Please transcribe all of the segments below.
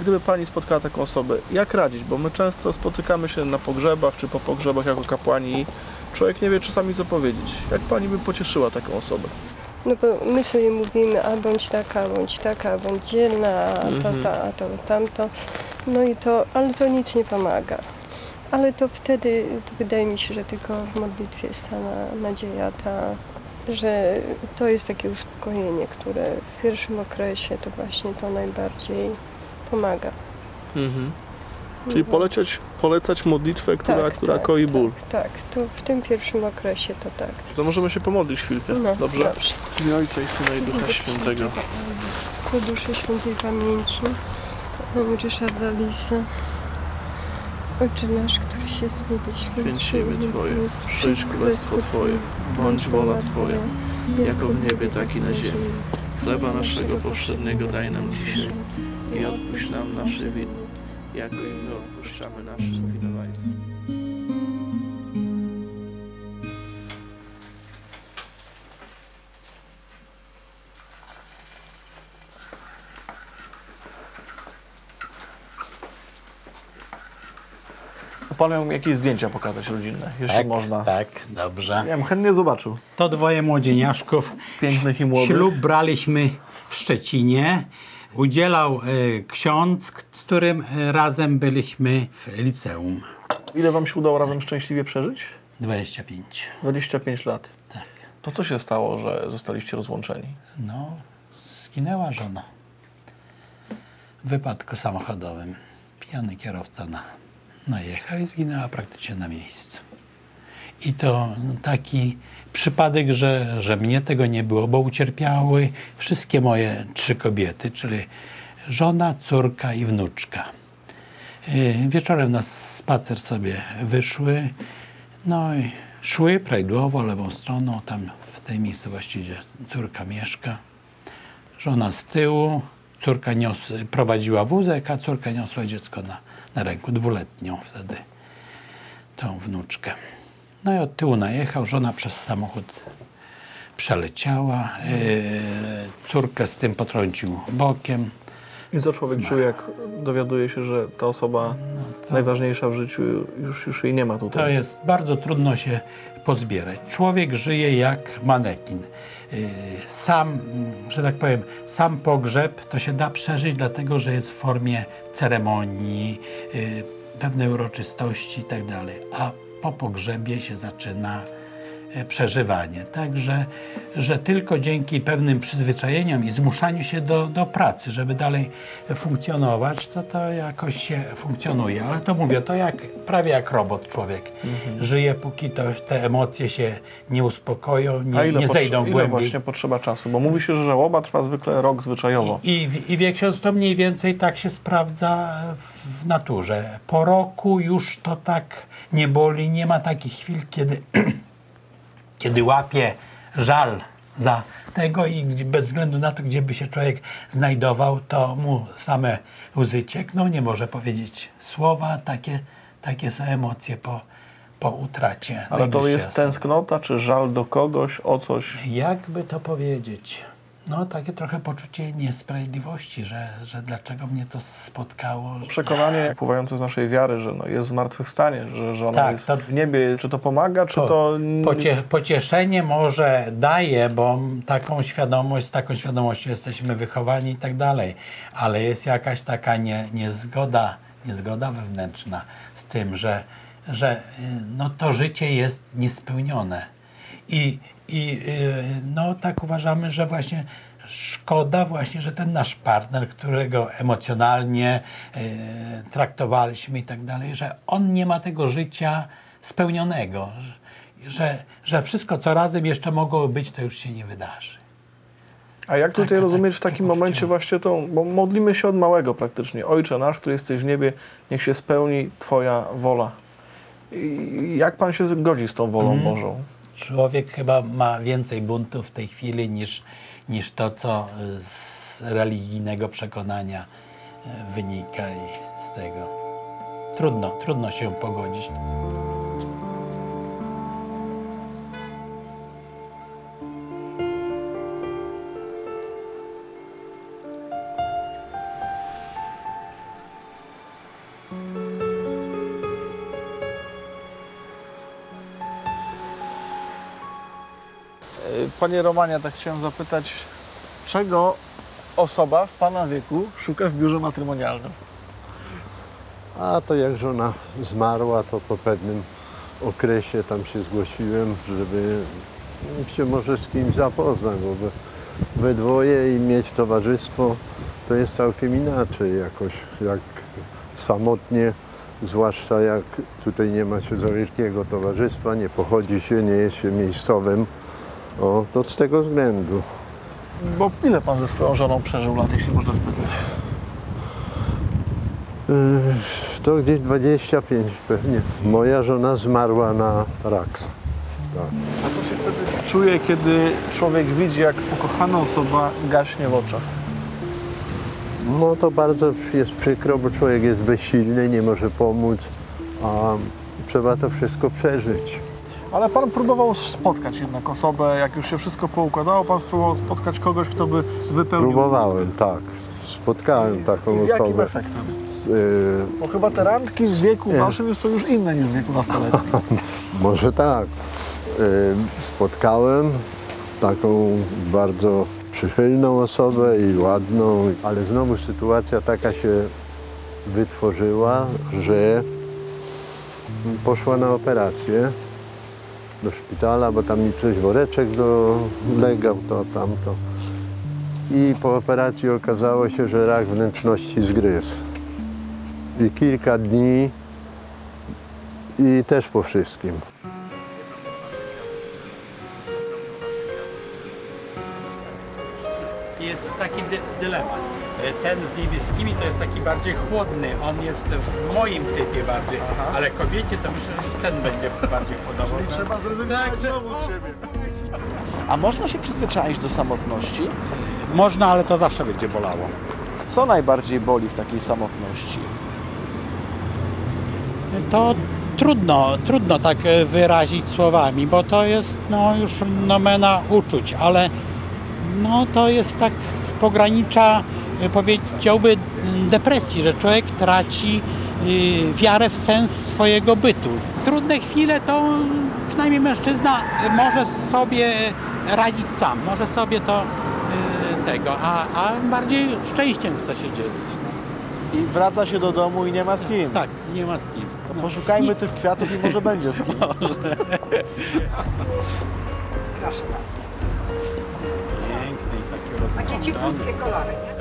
Gdyby Pani spotkała taką osobę, jak radzić? Bo my często spotykamy się na pogrzebach czy po pogrzebach jako kapłani i człowiek nie wie czasami co powiedzieć. Jak Pani by pocieszyła taką osobę? No bo my sobie mówimy, a bądź taka, bądź taka, bądź dzielna, a to, Mhm. ta, a to tamto. No i to, ale to nic nie pomaga. Ale to wtedy, to wydaje mi się, że tylko w modlitwie jest ta na- nadzieja, ta, że to jest takie uspokojenie, które w pierwszym okresie to właśnie to najbardziej pomaga. Mhm. Czyli Mhm. polecieć, polecać modlitwę, która, Tak, która tak, koi tak, ból. Tak, to w tym pierwszym okresie to tak. To możemy się pomodlić chwilkę. No, Dobrze? dobrze. W imię Ojca i Syna i Ducha Świętego. Ku duszy świętej pamięci Ryszarda Lisa. Ojcze nasz, któryś jest w niebie Święć święci imię Twoje, przyjdź królestwo Twoje, bądź wola Twoja, jako w niebie, tak i na ziemi. Chleba naszego powszedniego daj nam dzisiaj i odpuść nam nasze winy, jako i my odpuszczamy naszym winowajcom. Pan miał jakieś zdjęcia pokazać rodzinne, jeśli Tak, można. tak, dobrze. Ja bym chętnie zobaczył. To dwoje młodzieniaszków. Pięknych i młodych. Ślub braliśmy w Szczecinie. Udzielał e, ksiądz, z którym e, razem byliśmy w liceum. Ile wam się udało razem szczęśliwie przeżyć? 25. 25 lat. Tak. To co się stało, że zostaliście rozłączeni? No, zginęła żona. W wypadku samochodowym. Pijany kierowca na, najechał i zginęła praktycznie na miejscu. I to taki przypadek, że, że mnie tego nie było, bo ucierpiały wszystkie moje trzy kobiety, czyli żona, córka i wnuczka. Yy, Wieczorem na spacer sobie wyszły, no i szły prawidłowo lewą stroną, tam w tej miejscowości, gdzie córka mieszka. Żona z tyłu, córka nios, prowadziła wózek, a córka niosła dziecko na, na ręku, dwuletnią wtedy, tą wnuczkę. No i od tyłu najechał, żona przez samochód przeleciała, yy, córkę z tym potrącił bokiem. I co człowiek czuje, jak dowiaduje się, że ta osoba najważniejsza w życiu już, już jej nie ma To tutaj? jest bardzo trudno się pozbierać. Człowiek żyje jak manekin. Yy, Sam, mm, że tak powiem, sam pogrzeb to się da przeżyć, dlatego że jest w formie ceremonii, yy, pewnej uroczystości itd. A po pogrzebie się zaczyna przeżywanie. Także, że tylko dzięki pewnym przyzwyczajeniom i zmuszaniu się do, do pracy, żeby dalej funkcjonować, to to jakoś się funkcjonuje. Ale to mówię, to jak, prawie jak robot człowiek. Żyje, póki to, te emocje się nie uspokoją, nie, nie zejdą ile głębiej. właśnie potrzeba czasu? Bo mówi się, że żałoba trwa zwykle rok zwyczajowo. I, i, I wie ksiądz, to mniej więcej tak się sprawdza w naturze. Po roku już to tak nie boli, nie ma takich chwil, kiedy, kiedy łapie żal za tego i bez względu na to, gdzie by się człowiek znajdował, to mu same łzy ciekną, nie może powiedzieć słowa, takie, takie są emocje po, po utracie. Ale to jest osoby. tęsknota, czy żal do kogoś, o coś? Jakby to powiedzieć? No, takie trochę poczucie niesprawiedliwości, że, że dlaczego mnie to spotkało. Przekonanie pływające z naszej wiary, że no jest zmartwychwstanie, że, że ona Tak, jest to- w niebie. Czy to pomaga, czy to... To pocie, pocieszenie może daje, bo taką świadomość, z taką świadomością jesteśmy wychowani i tak dalej, ale jest jakaś taka nie, niezgoda, niezgoda wewnętrzna z tym, że, że y, no, to życie jest niespełnione. I, i y, no, tak uważamy, że właśnie szkoda właśnie, że ten nasz partner, którego emocjonalnie y, traktowaliśmy i tak dalej, że on nie ma tego życia spełnionego, że, że, wszystko, co razem jeszcze mogłoby być, to już się nie wydarzy. A jak tutaj Taka- rozumieć w takie takim poczucie momencie właśnie tą, bo modlimy się od małego praktycznie. Ojcze nasz, który jesteś w niebie, niech się spełni Twoja wola. I jak Pan się zgodzi z tą wolą Mhm. Bożą? Człowiek chyba ma więcej buntu w tej chwili niż, niż to, co y, z religijnego przekonania y, wynika i z tego. Trudno, trudno się pogodzić. Panie Romanie, tak chciałem zapytać, czego osoba w Pana wieku szuka w biurze matrymonialnym? A to jak żona zmarła, to po pewnym okresie tam się zgłosiłem, żeby się może z kimś zapoznać, bo we dwoje i mieć towarzystwo to jest całkiem inaczej jakoś, jak samotnie, zwłaszcza jak tutaj nie ma się za wielkiego towarzystwa, nie pochodzi się, nie jest się miejscowym, o, to z tego względu. Bo ile Pan ze swoją żoną przeżył lat, jeśli można spytać? Yy, To gdzieś 25 pewnie. Moja żona zmarła na rak. A co się wtedy czuje, kiedy człowiek widzi, jak ukochana osoba gaśnie w oczach? No to bardzo jest przykro, bo człowiek jest bezsilny, nie może pomóc, a trzeba to wszystko przeżyć. Ale Pan próbował spotkać jednak osobę, jak już się wszystko poukładało, Pan spróbował spotkać kogoś, kto by wypełnił Próbowałem, tak. Spotkałem taką I z jakim osobę. efektem? Yy, Bo chyba te randki w wieku Nie. waszym są już inne niż w wieku nastoletnim. może tak. Yy, spotkałem taką bardzo przychylną osobę i ładną, ale znowu sytuacja taka się wytworzyła, że poszła na operację do szpitala, bo tam mi coś woreczek dolegał, to tamto. I po operacji okazało się, że rak wnętrzności zgryzł. I kilka dni i też po wszystkim. Jest taki dy dylemat. Ten z niebieskimi to jest taki bardziej chłodny, on jest w moim typie bardziej, ale kobiecie to myślę, że ten będzie bardziej podobał. Trzeba zrezygnować znowu z siebie. A można się przyzwyczaić do samotności? Można, ale to zawsze będzie bolało. Co najbardziej boli w takiej samotności? To trudno, trudno tak wyrazić słowami, bo to jest no, już nomena uczuć, ale no, to jest tak z pogranicza, e, powiedziałby, depresji, że człowiek traci y, wiarę w sens swojego bytu. Trudne chwile to przynajmniej mężczyzna może sobie radzić sam, może sobie to y, tego, a, a bardziej szczęściem chce się dzielić. No. I wraca się do domu i nie ma z kim. Tak, nie ma z kim. No. Poszukajmy tych kwiatów i może będzie z kim. Piękny i taki Takie ciepłutkie kolory, nie?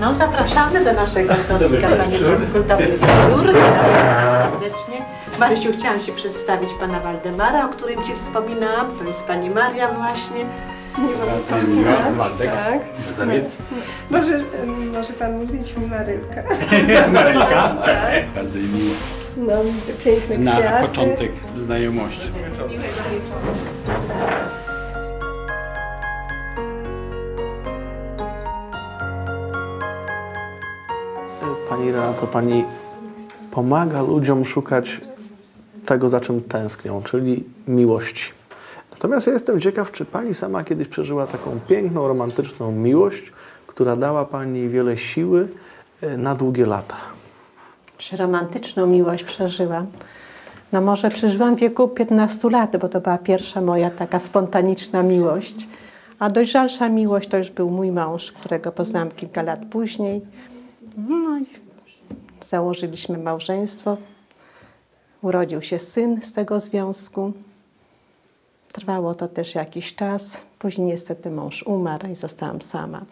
No, zapraszamy do naszego stolika, Panie Tomku. Dobry wieczór, witamy Pana serdecznie. Marysiu, chciałam się przedstawić Pana Waldemara, o którym Ci wspominałam. To jest Pani Maria właśnie. Nie mam pan znać, tak. Może, może pan mówić mi Marylka. Marylka? Bardzo mi miło. No, Na kwiaty. początek znajomości. Pani Renato, Pani pomaga ludziom szukać tego, za czym tęsknią, czyli miłości. Natomiast ja jestem ciekaw, czy Pani sama kiedyś przeżyła taką piękną, romantyczną miłość, która dała Pani wiele siły e, na długie lata. Czy romantyczną miłość przeżyłam? No może przeżyłam w wieku 15 lat, bo to była pierwsza moja taka spontaniczna miłość. A dojrzalsza miłość to już był mój mąż, którego poznałam kilka lat później. No i założyliśmy małżeństwo. Urodził się syn z tego związku. Trwało to też jakiś czas. Później niestety mąż umarł i zostałam sama.